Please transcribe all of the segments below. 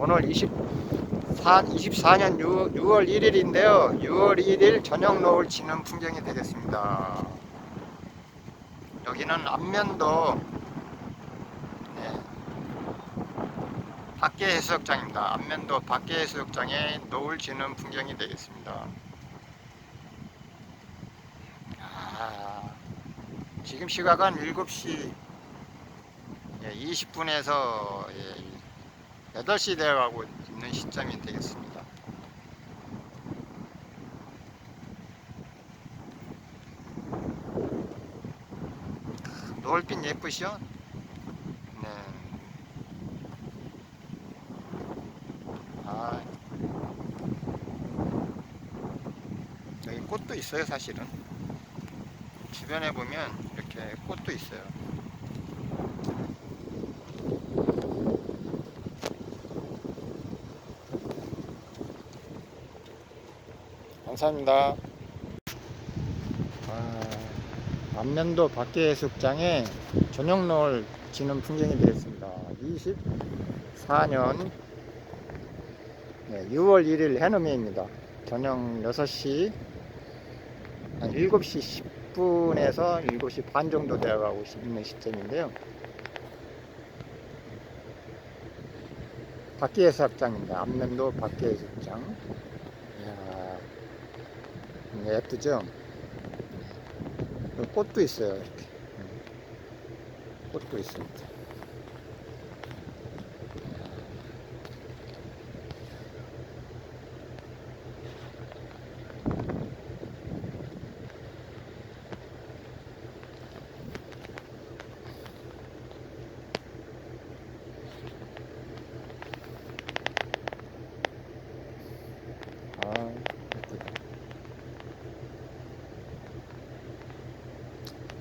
오늘 24, 24년 6, 6월 1일인데요. 6월 1일 저녁 노을 지는 풍경이 되겠습니다. 여기는 안면도 네, 밖에 해수욕장입니다. 안면도 밖에 해수욕장에 노을 지는 풍경이 되겠습니다. 아, 지금 시각은 7시 20분에서 8시 되어가고 있는 시점이 되겠습니다. 노을빛 예쁘시죠? 네. 아. 여기 꽃도 있어요, 사실은. 주변에 보면 이렇게 꽃도 있어요. 감사합니다. 아, 안면도 밖에 해수욕장에 저녁 노을 지는 풍경이 되겠습니다. 24년 6월 1일 해넘이입니다. 저녁 6시, 한 7시 10분에서 7시 반 정도 되어가고 있는 시점인데요. 밖에 해수욕장입니다. 안면도 밖에 해수욕장. 이야, 네, 예쁘죠? 여기 꽃도 있어요. 이렇게. 음. 꽃도 있습니다.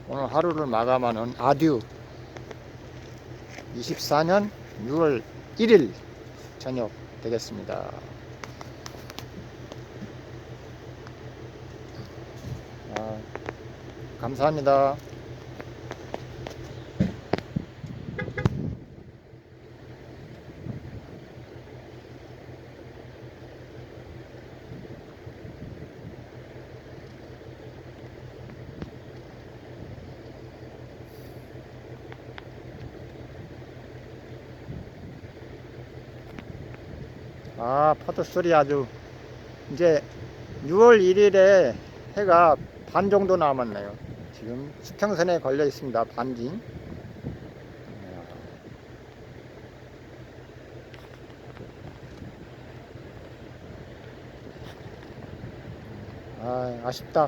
오늘 하루를 마감하는 아듀 24년 6월 1일 저녁 되겠습니다. 아, 감사합니다. 아, 파도 소리 아주 이제 6월 1일에 해가 반 정도 남았네요. 지금 수평선에 걸려 있습니다. 반진. 아, 아쉽다.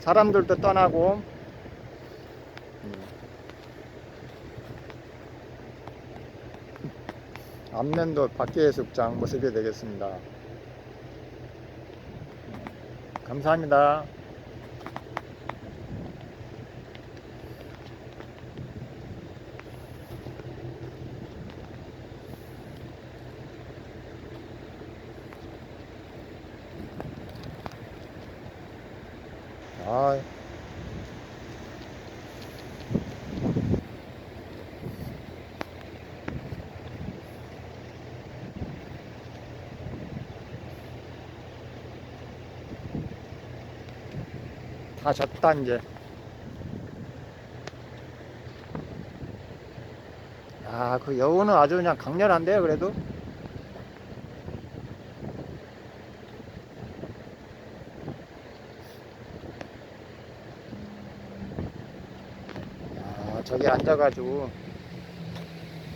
사람들도 떠나고 음. 앞면도 밖에 해수욕장 모습이 되겠습니다. 감사합니다. 아, 다 졌다 이제. 아, 그 여우는 아주 그냥 강렬한데요, 그래도. 아, 저기 앉아가지고,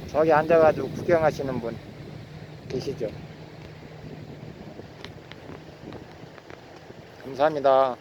저기 앉아가지고 구경하시는 분 계시죠? 감사합니다.